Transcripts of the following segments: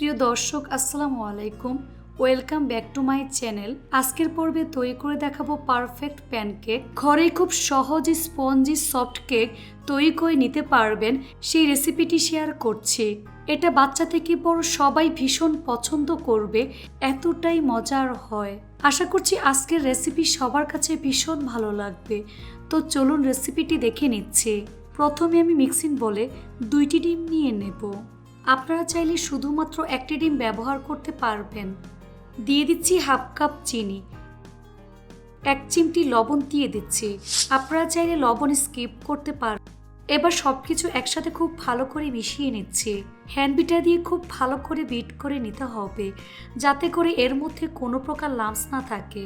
প্রিয় দর্শক, আসসালামু আলাইকুম। Welcome back to my channel আজকের পর্বে তৈরি করে দেখাবো পারফেক্ট প্যানকেক ঘরে খুব সহজে স্পঞ্জি সফট কেক তৈরি করে নিতে পারবেন। সেই রেসিপিটি শেয়ার করছি। এটা বাচ্চা থেকে বড় সবাই ভীষণ পছন্দ করবে। এতটাই মজার হয়। আশা করছি আজকের রেসিপি সবার কাছে ভীষণ ভালো লাগবে। তো চলুন রেসিপিটি দেখে নিচ্ছি। প্রথমে আমি মিক্সিং বলে দুইটি ডিম নিয়ে নেব। আপনারা চাইলে শুধুমাত্র একটি ডিম ব্যবহার করতে পারবেন। দিয়ে দিচ্ছি হাফ কাপ চিনি। এক চিমটি লবণ দিয়ে দিচ্ছি। আপনারা চাইলে লবণ স্কিপ করতে পারেন এবার সব কিছু একসাথে খুব ভালো করে মিশিয়ে নিচ্ছি। হ্যান্ড বিটার দিয়ে খুব ভালো করে বিট করে নিতে হবে, যাতে করে এর মধ্যে কোনো প্রকার লাম্পস না থাকে।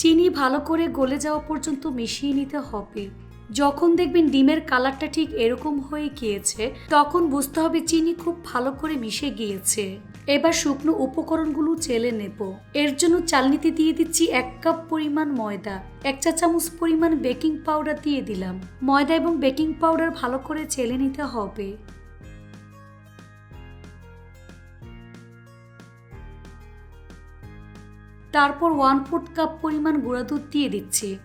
চিনি ভালো করে গলে যাওয়া পর্যন্ত মিশিয়ে নিতে হবে। যখন দেখবেন ডিমের কালারটা ঠিক এরকম হয়ে গিয়েছে, তখন বুঝতে হবে চিনি খুব ভালো করে মিশে গিয়েছে। এবার শুকনো উপকরণগুলো চেলে নেব। এর জন্য চালনিতে দিয়ে দিচ্ছি এক কাপ পরিমাণ ময়দা, এক চা চামচ পরিমাণ বেকিং পাউডার দিয়ে দিলাম। ময়দা এবং বেকিং পাউডার ভালো করে চেলে নিতে হবে। তারপর ওয়ান ফোর্থ কাপ পরিমাণ গুঁড়া দুধ দিয়ে দিচ্ছি।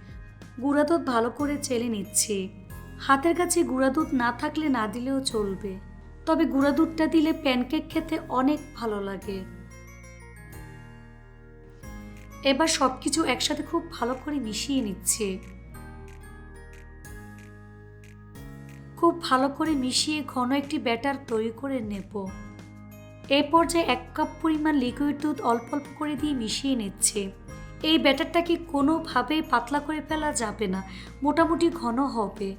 গুঁড়া দুধ ভালো করে চেলে নিচ্ছি। হাতের কাছে গুঁড়া দুধ না থাকলে না দিলেও চলবে। তবে গুঁড়া দুধটা দিলে প্যানকেক খেতে অনেক ভালো লাগে। এবার সব কিছু একসাথে খুব ভালো করে মিশিয়ে নিচ্ছে। খুব ভালো করে মিশিয়ে ঘন একটি ব্যাটার তৈরি করে নেব। এ পর্যায়ে এক কাপ পরিমাণ লিকুইড দুধ অল্প অল্প করে দিয়ে মিশিয়ে নিচ্ছে। এই ব্যাটারটাকে কোনোভাবেই পাতলা করে ফেলা যাবে না, মোটামুটি ঘন হবে।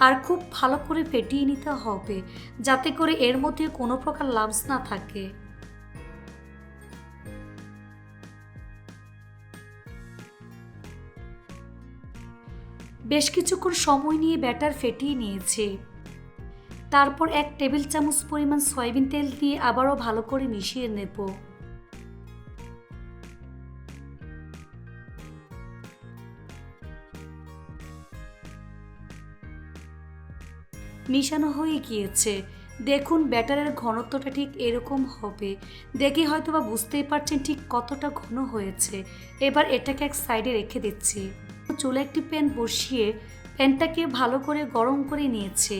আর খুব ভালো করে ফেটিয়ে নিতে হবে, যাতে করে এর মধ্যে কোনো প্রকার লামস না থাকে। বেশ কিছুক্ষণ সময় নিয়ে ব্যাটার ফেটিয়ে নিয়েছে। তারপর এক টেবিল চামচ পরিমাণ সয়াবিন তেল দিয়ে আবারও ভালো করে মিশিয়ে নেব। মিশানো হয়ে গিয়েছে। দেখুন, ব্যাটারের ঘনত্বটা ঠিক এরকম হবে। দেখে হয়তো বা বুঝতেই পারছেন ঠিক কতটা ঘন হয়েছে। এবার এটাকে এক সাইডে রেখে দিচ্ছি। চুলে একটি প্যান বসিয়ে প্যানটাকে ভালো করে গরম করে নিয়েছে।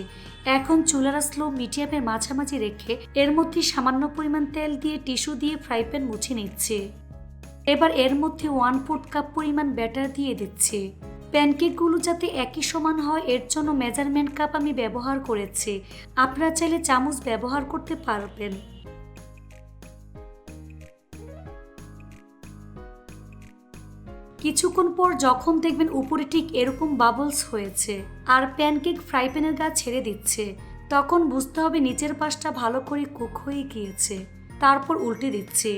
এখন চুলার স্লো মিডিয়ামের মাঝামাঝি রেখে এর মধ্যে সামান্য পরিমাণ তেল দিয়ে টিস্যু দিয়ে ফ্রাই প্যান মুছে নিচ্ছে। এবার এর মধ্যে ওয়ান ফোর্থ কাপ পরিমাণ ব্যাটার দিয়ে দিচ্ছে। প্যানকেকগুলো যাতে একই সমান হয়, এর জন্য মেজারমেন্ট কাপ আমি ব্যবহার করেছি। আপনারা চাইলে চামচ ব্যবহার করতে পারবেন। কিছুক্ষণ পর যখন দেখবেন উপরে ঠিক এরকম বাবলস হয়েছে, আর প্যানকেক ফ্রাই প্যানের গা ছেড়ে দিচ্ছে, তখন বুঝতে হবে নিচের পাশটা ভালো করে কুক হয়ে গিয়েছে। তারপর উল্টে দিচ্ছে।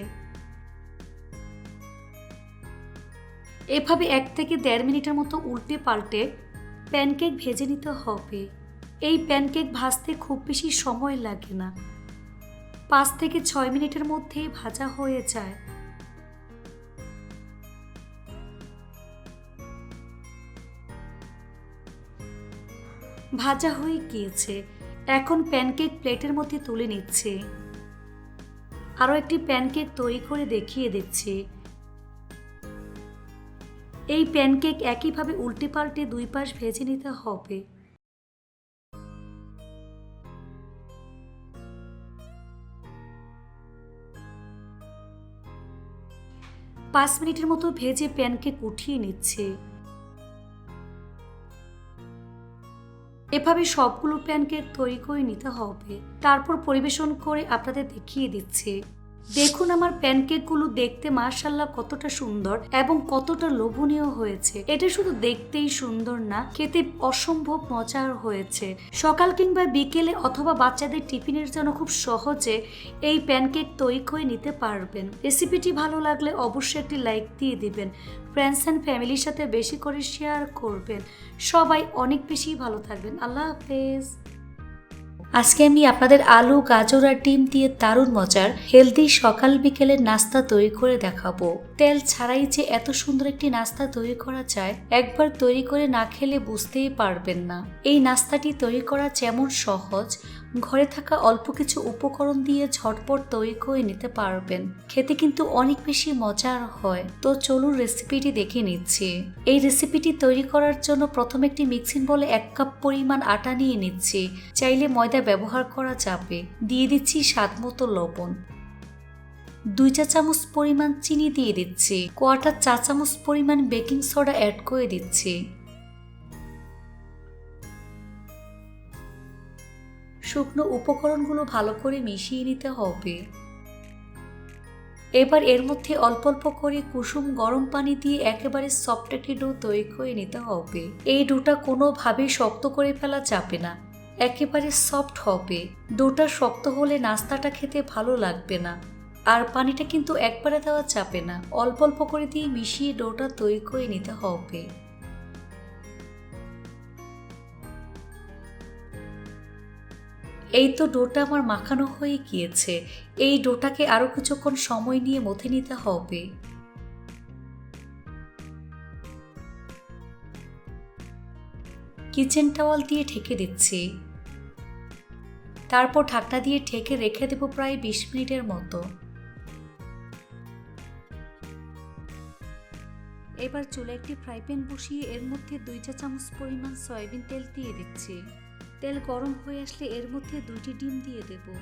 এভাবে এক থেকে দেড় মিনিটের মতো উল্টে পাল্টে প্যানকেক ভেজে নিতে হবে। এই প্যানকেক ভাজতে খুব বেশি সময় লাগে না। পাঁচ থেকে ছয় মিনিটের মধ্যেই ভাজা হয়ে যায়। ভাজা হয়ে গিয়েছে। এখন প্যানকেক প্লেটের মধ্যে তুলে নিচ্ছে। আরও একটি প্যানকেক তৈরি করে দেখিয়ে দিচ্ছে। এই প্যানকেক একইভাবে উল্টে পাল্টে দুই পাশ ভেজে নিতে হবে। পাঁচ মিনিটের মতো ভেজে প্যানকেক উঠিয়ে নিচ্ছে। এভাবে সবগুলো প্যানকেক তৈরি করে নিতে হবে। তারপর পরিবেশন করে আপনাদের দেখিয়ে দিচ্ছে। দেখুন আমার প্যানকেকগুলো দেখতে মার্শাল্লাহ কতটা সুন্দর এবং কতটা লোভনীয় হয়েছে। এটা শুধু দেখতেই সুন্দর না, খেতে অসম্ভব মজার হয়েছে। সকাল কিংবা বিকেলে অথবা বাচ্চাদের টিফিনের জন্য খুব সহজে এই প্যানকেক তৈরি করে নিতে পারবেন। রেসিপিটি ভালো লাগলে অবশ্যই একটি লাইক দিয়ে দিবেন। ফ্রেন্ডস অ্যান্ড ফ্যামিলির সাথে বেশি করে শেয়ার করবেন। সবাই অনেক বেশি ভালো থাকবেন। আল্লাহ হাফেজ। আজকে আমি আপনাদের আলু, গাজর আর ডিম দিয়ে দারুণ মজার হেলদি সকাল বিকেলের নাস্তা তৈরি করে দেখাবো। তেল ছাড়াই যে এত সুন্দর একটি নাস্তা তৈরি করা যায়, একবার তৈরি করে না খেলে বুঝতেই পারবেন না। এই নাস্তাটি তৈরি করা যেমন সহজ, ঘরে থাকা অল্প কিছু উপকরণ দিয়ে ঝটপট তৈরি করে নিতে পারবেন। খেতে কিন্তু অনেক বেশি মজার হয়। তো চলুন রেসিপিটি দেখে নিচ্ছি। এই রেসিপিটি তৈরি করার জন্য প্রথমে একটি মিক্সিং বলে এক কাপ পরিমাণ আটা নিয়ে নিচ্ছি। চাইলে ময়দা ব্যবহার করা যাবে। দিয়ে দিচ্ছি স্বাদ মতো লবণ। দুই চা চামচ পরিমাণ চিনি দিয়ে দিচ্ছি। কোয়াটার চা চামচ পরিমাণ বেকিং সোডা অ্যাড করে দিচ্ছি। শুকনো উপকরণগুলো ভালো করে মিশিয়ে নিতে হবে। এবার এর মধ্যে অল্প অল্প করে কুসুম গরম পানি দিয়ে একেবারে সফট একটি ডো তৈরি করে নিতে হবে। এই ডোটা কোনোভাবেই শক্ত করে ফেলা যাবে না। একেবারে সফট হবে। ডোটা শক্ত হলে নাস্তাটা খেতে ভালো লাগবে না। আর পানিটা কিন্তু একবারে দেওয়া চাপে না। অল্প অল্প করে দিয়ে মিশিয়ে ডোটা তৈরি করে নিতে হবে। এই তো ডোটা আমার মাখানো হয়ে গিয়েছে। এই ডোটাকে আরও কিছুক্ষণ সময় নিয়ে মথে নিতে হবে। কিচেন টাওয়াল দিয়ে ঢেকে দিচ্ছি। তারপর ঢাকনা দিয়ে ঢেকে রেখে দেবো প্রায় বিশ মিনিটের মতো। এবার চুলে একটি ফ্রাই প্যান বসিয়ে এর মধ্যে দুই চা চামচ পরিমাণ সয়াবিন তেল দিয়ে দিচ্ছি। তেল গরম হয়ে আসলে এর মধ্যে দুইটি ডিম দিয়ে দেব।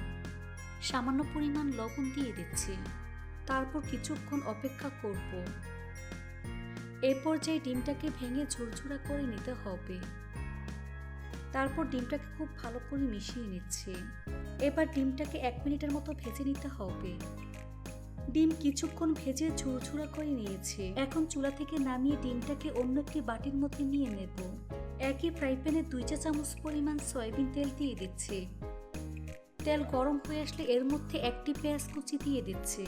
সামান্য পরিমাণ লবণ দিয়ে দিচ্ছি। তারপর কিছুক্ষণ অপেক্ষা করব। এ পর্যায়ে ডিমটাকে ভেঙে ঝুরঝুরা করে নিতে হবে। তারপর ডিমটাকে খুব ভালো করে মিশিয়ে নিচ্ছে। এবার ডিমটাকে এক মিনিটের মতো ভেজে নিতে হবে। ডিম কিছুক্ষণ ভেজে ঝুরঝুরা করে নিয়েছে। এখন চুলা থেকে নামিয়ে ডিমটাকে অন্য একটি বাটির মধ্যে নিয়ে নেব। একই ফ্রাই প্যানে দুই চা চামচ পরিমাণ সয়াবিন তেল দিয়ে দিচ্ছি। তেল গরম হয়ে আসলে এর মধ্যে একটি পেঁয়াজ কুচি দিয়ে দিচ্ছে।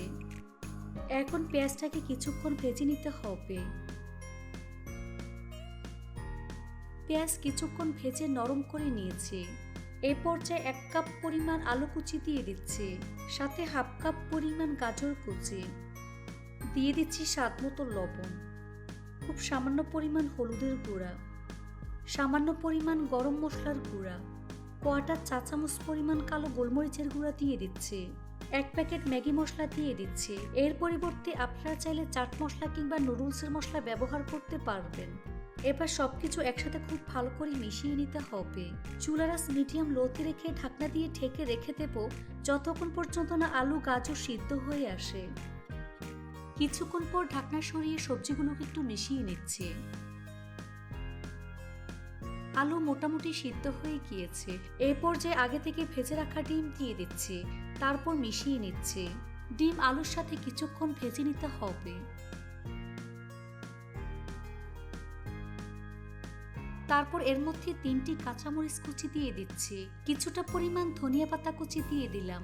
এখন পেঁয়াজটাকে কিছুক্ষণ ভেজে নিতে হবে। পেঁয়াজ কিছুক্ষণ ভেজে নরম করে নিয়েছে। এ পর্যায়ে এক কাপ পরিমাণ আলু কুচি দিয়ে দিচ্ছে, সাথে হাফ কাপ পরিমাণ গাজর কুচি। দিয়ে দিচ্ছি স্বাদ মতো লবণ, খুব সামান্য পরিমাণ হলুদের গুঁড়া, সামান্য পরিমাণ গরম মশলার গুঁড়া, কোয়াটার চা চামচ পরিমাণ কালো গোলমরিচের গুঁড়া দিয়ে দিচ্ছে, এক প্যাকেট ম্যাগি মশলা দিয়ে দিচ্ছে। এর পরিবর্তে আপনারা চাইলে চাট মশলা কিংবা নুডলসের মশলা ব্যবহার করতে পারবেন। এবার সবকিছু একসাথে খুব ভালো করে মিশিয়ে নিতে হবে। চুলারাস মিডিয়াম লোতে রেখে ঢাকনা দিয়ে ঢেকে রেখে দেব, যতক্ষণ পর্যন্ত না আলু, গাজর সিদ্ধ হয়ে আসে। কিছুক্ষণ পর ঢাকনা সরিয়ে সবজিগুলোকে একটু মিশিয়ে নিচ্ছে। আলু মোটামুটি সিদ্ধ হয়ে গিয়েছে। এরপর যে আগে থেকে ভেজে রাখা ডিম দিয়ে দিচ্ছে, তারপর মিশিয়ে নিচ্ছে। ডিম আলুর সাথে কিছুক্ষণ ভেজে নিতে হবে। তারপর এর মধ্যে তিনটি কাঁচামরিচ কুচি দিয়ে দিচ্ছি। কিছুটা পরিমাণ ধনিয়া পাতা কুচি দিয়ে দিলাম।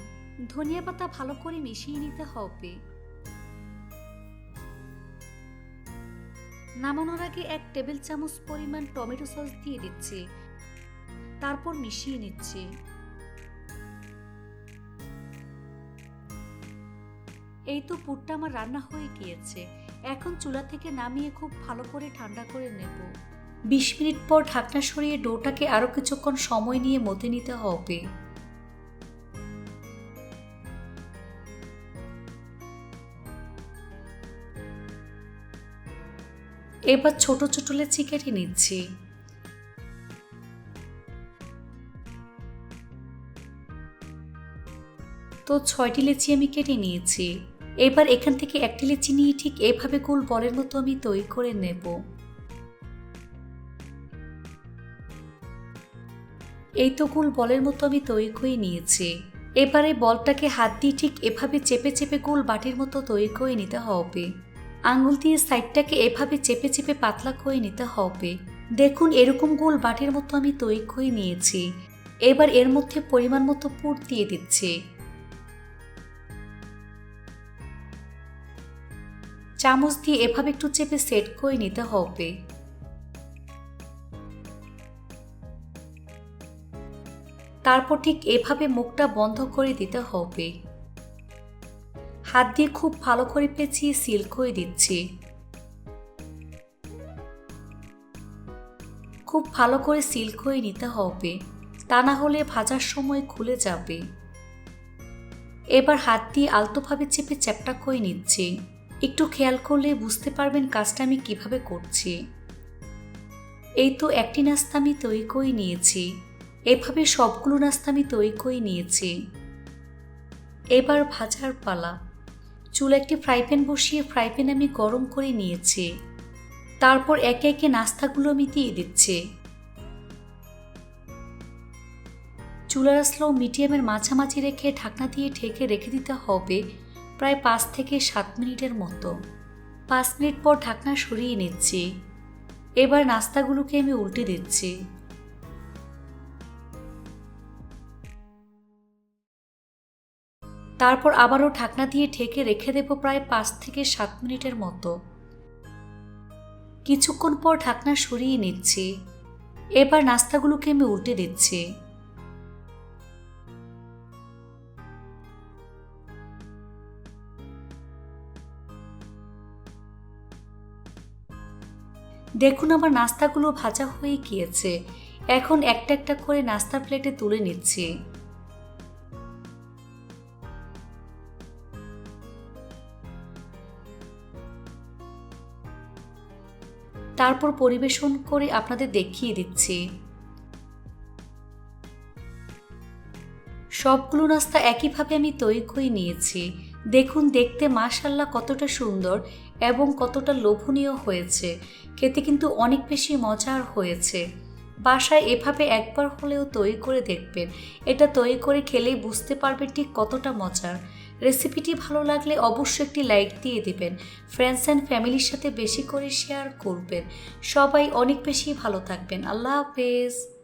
ধনিয়া পাতা ভালো করে মিশিয়ে নিতে হবে। নামানোর আগে এক টেবিল চামচ পরিমাণ টমেটো সস দিয়ে দিচ্ছি। তারপর মিশিয়ে নিচ্ছি। এই তো পুরটা আমার রান্না হয়ে গিয়েছে। এখন চুলা থেকে নামিয়ে খুব ভালো করে ঠান্ডা করে নেব। বিশ মিনিট পর ঢাকনা সরিয়ে ডোটাকে আরও কিছুক্ষণ সময় নিয়ে মতে নিতে হবে। এবার ছোট ছোট লেচি কেটে নিচ্ছি। তো ছয়টি লেচি আমি কেটে নিয়েছি। এবার এখান থেকে একটি লেচি নিয়ে ঠিক এভাবে গোল বলের মতো আমি তৈরি করে নেব। এই তো গোল বলের মতো আমি তৈরি করে নিয়েছি। এবারে বলটাকে হাত দিয়ে ঠিক এভাবে চেপে চেপে গোল বাটির মতো তৈরি করে নিতে হবে। আঙুল দিয়ে সাইডটাকে এভাবে চেপে চেপে পাতলা করে নিতে হবে। দেখুন, এরকম গোল বাটির মতো আমি তৈরি করে নিয়েছি। এবার এর মধ্যে পরিমাণ মতো পুর দিয়ে দিচ্ছি। চামচ দিয়ে এভাবে একটু চেপে সেট করে নিতে হবে। তারপর ঠিক এভাবে মুখটা বন্ধ করে দিতে হবে। হাত দিয়ে খুব ভালো করে পেঁচিয়ে সিল করে দিচ্ছি। খুব ভালো করে সিল করে নিতে হবে। তা না হলে ভাজার সময় খুলে যাবে। এবার হাত দিয়ে আলতোভাবে চেপে চ্যাপটা করে নিচ্ছি। একটু খেয়াল করলে বুঝতে পারবেন কাজটা আমি কীভাবে করছি। এই তো একটি নাস্তা আমি তৈরি করে নিয়েছি। এভাবে সবগুলো নাস্তা আমি তৈরি করে নিয়েছি। এবার ভাজার পালা। চুল একটি ফ্রাই প্যান বসিয়ে ফ্রাই প্যান আমি গরম করে নিয়েছি। তারপর একে একে নাস্তাগুলো আমি দিয়ে দিচ্ছি। চুলার স্লো মিডিয়ামের মাঝামাঝি রেখে ঢাকনা দিয়ে ঢেকে রেখে দিতে হবে প্রায় পাঁচ থেকে সাত মিনিটের মতো। পাঁচ মিনিট পর ঢাকনা সরিয়ে নিচ্ছি। এবার নাস্তাগুলোকে আমি উল্টে দিচ্ছি। তারপর আবারও ঢাকনা দিয়ে ঢেকে রেখে দেব প্রায় পাঁচ থেকে সাত মিনিটের মতো। কিছুক্ষণ পর ঢাকনা সরিয়ে নিচ্ছি। এবার নাস্তাগুলোকে আমি উল্টে দিচ্ছি। দেখুন আমার নাস্তাগুলো ভাজা হয়ে গিয়েছে। এখন একটা একটা করে নাস্তার প্লেটে তুলে নিচ্ছি। তারপর পরিবেশন করে আপনাদের দেখিয়ে দিচ্ছি। সবগুলো নাস্তা একইভাবে আমি তৈরি করে নিয়েছি। দেখুন, দেখতে মাশাল্লাহ কতটা সুন্দর এবং কতটা লোভনীয় হয়েছে। খেতে কিন্তু অনেক বেশি মজার হয়েছে। বাসায় এভাবে একবার হলেও তৈরি করে দেখবেন। এটা তৈরি করে খেলেই বুঝতে পারবেন ঠিক কতটা মজার। রেসিপিটি ভালো লাগলে অবশ্যই একটি লাইক দিয়ে দেবেন। ফ্রেন্ডস অ্যান্ড ফ্যামিলির সাথে বেশি করে শেয়ার করবেন। সবাই অনেক বেশি ভালো থাকবেন। আল্লাহ হাফেজ।